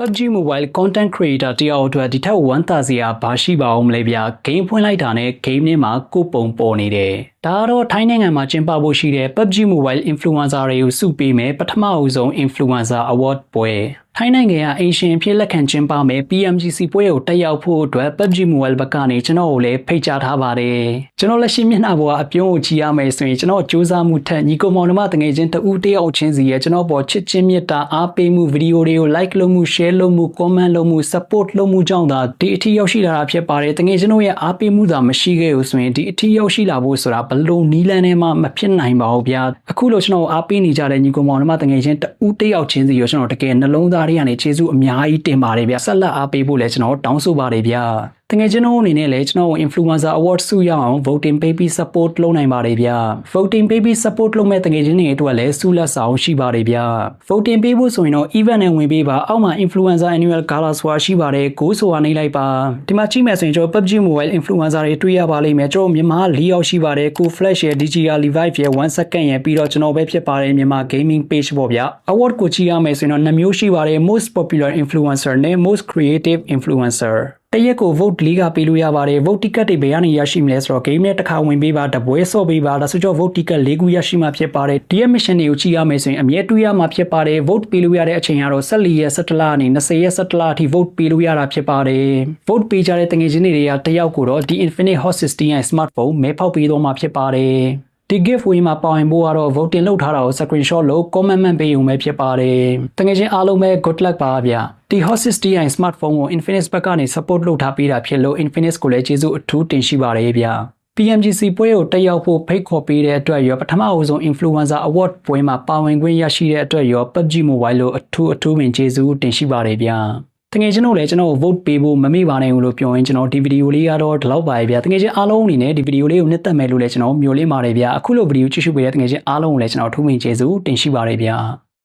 PUBG Mobile Content Creator တယောက်အတွက်ဒီထက်ဝမ်းသာစရာဘာရှိပါအောင်မလဲဗျာ game ဖွင့်လိုက်တာနဲ့ game ထဲမှာကိုယ်ပုံပေါ်နေတယ် ဒါကတော့ထိုင်းနိုင်ငံမှာကျင်းပဖို့ရှိတဲ့ PUBG Mobile Influencer တွေကိုစုပေးမယ်ပထမအဦးဆုံး Influencer Award ပွဲထိုင်းနိုင်ငံကအင်ရှင်အဖြစ်လက်ခံကျင်းပမယ် PMGC ပွဲကိုတက်ရောက်ဖို့အတွက် PUBG Mobile ဘက်ကနေကျွန်တော်ကိုလည်းဖိတ်ကြားထားပါတယ်ကျွန်တော်လက်ရှိမျက်နှာပေါ်ကအပြုံးကိုကြည့်ရမယ်ဆိုရင်ကျွန်တော်စူးစမ်းမှုထက်ညီကောင်မောင်နှမတငယ်ချင်းတဦးတယောက်ချင်းစီရဲ့ကျွန်တော်ပေါ်ချစ်ချင်းမြတ်တာအားပေးမှုဗီဒီယိုတွေကို like လုပ်မှု share လုပ်မှု comment လုပ်မှု support လုပ်မှုကြောင့်သာဒီအထီရောက်ရှိလာတာဖြစ်ပါတယ်တငယ်ချင်းတို့ရဲ့အားပေးမှုသာမရှိခဲ့ဘူးဆိုရင်ဒီအထီရောက်ရှိလာဖို့ဆိုတာဘလို့နီးလန်းထဲမှာမဖြစ်နိုင်ပါဘူးဗျာအခုလို့ကျွန်တော်အားပေးနေကြတဲ့ညီကောင်မောင်နှမတငယ်ချင်းတဦးတယောက်ချင်းစီရောကျွန်တော်တကယ်နှလုံးသားတွေကနေကျေးဇူးအများကြီးတင်ပါတယ်ဗျာဆက်လက်အားပေးဖို့လည်းကျွန်တော်တောင်းဆိုပါတယ်ဗျာတကယ်ကျွန်တော်အနေနဲ့လည်းကျွန်တော် influencer award ဆုရအောင် voting baby support လုပ်နိုင်ပါတယ်ဗျာ voting baby support လုပ်မဲ့တကယ်ချင်းတွေအတွက်လည်းဆုလက်ဆောင်ရှိပါတယ်ဗျာ voting ပေးဖို့ဆိုရင်တော့ event နဲ့ဝင်ပေးပါအောက်မှာ influencer annual gala ဆိုတာရှိပါတယ်ကိုးဆိုတာနေလိုက်ပါဒီမှာကြည့်မယ်ဆိုရင်ကျွန်တော် PUBG mobile influencer တွေတွေ့ရပါလိမ့်မယ်ကျွန်တော်မြန်မာ၄ယောက်ရှိပါတယ်ကို flash ရဲ့ DJR Levive ရဲ့1 second ရဲ့ပြီးတော့ကျွန်တော်ပဲဖြစ်ပါတယ်မြန်မာ gaming page ပေါ့ဗျာ award ကိုကြည့်ရမယ်ဆိုရင်တော့နှစ်မျိုးရှိပါတယ် most popular influencer နဲ့ most creative influencer တရက်ကို vote ၄ကပေးလို့ရပါတယ် vote ticket တွေဘယ်ကနေရရှိမလဲဆိုတော့ game နဲ့တစ်ခါဝင်ပေးပါတပွဲဆော့ပေးပါဒါဆိုတော့ vote ticket ၄ခုရရှိမှာဖြစ်ပါတယ်ဒီရဲ့ mission တွေကိုကြည့်ရမယ်ဆိုရင်အမြဲတွေ့ရမှာဖြစ်ပါတယ် vote ပေးလို့ရတဲ့အချိန်ကတော့14ရက်17လကနေ20ရက်17လအထိ vote ပေးလို့ရတာဖြစ်ပါတယ် vote ပေးကြတဲ့တငယ်ချင်းတွေကတယောက်ကိုတော့ဒီ Infinite Hot 16ရဲ့ smartphone မဲဖောက်ပေးတော့မှာဖြစ်ပါတယ် ဒီ giveaway မှာပါဝင်ဖို့ကတော့ voting လုပ်ထားတာကို screenshot လုပ် comment မှန်ပေးရုံပဲဖြစ်ပါတယ်။တကယ်ချင်းအားလုံးပဲ good luck ပါဗျ။ဒီ Hot 60i smartphone ကို Infinix ဘက်ကနေ support လုပ်ထားပေးတာဖြစ်လို့ Infinix ကိုလည်းကျေးဇူးအထူးတင်ရှိပါတယ်ဗျ။ PMGC ပွဲကိုတက်ရောက်ဖို့ဖိတ်ခေါ်ပေးတဲ့အတွက်ရောပထမအဦးဆုံး Influencer Award ပွဲမှာပါဝင်ခွင့်ရရှိတဲ့အတွက်ရော PUBG Mobile လို့အထူးအထူးပင်ကျေးဇူးတင်ရှိပါတယ်ဗျ။ တကယ်ကျွန်တော်လည်းကျွန်တော်ကို vote ပေးဖို့မမေ့ပါနဲ့ဘူးလို့ပြောရင်ကျွန်တော်ဒီဗီဒီယိုလေးကတော့ဒီလောက်ပါပဲဗျာတကယ်ချင်းအားလုံးအနေနဲ့ဒီဗီဒီယိုလေးကိုနှစ်သက်မယ်လို့လည်းကျွန်တော်မျှော်လင့်ပါတယ်ဗျာအခုလိုဗီဒီယိုကြည့်ရှုပေးတဲ့တကယ်ချင်းအားလုံးကိုလည်းကျွန်တော်ထူးမြင်ကျေးဇူးတင်ရှိပါတယ်ဗျာ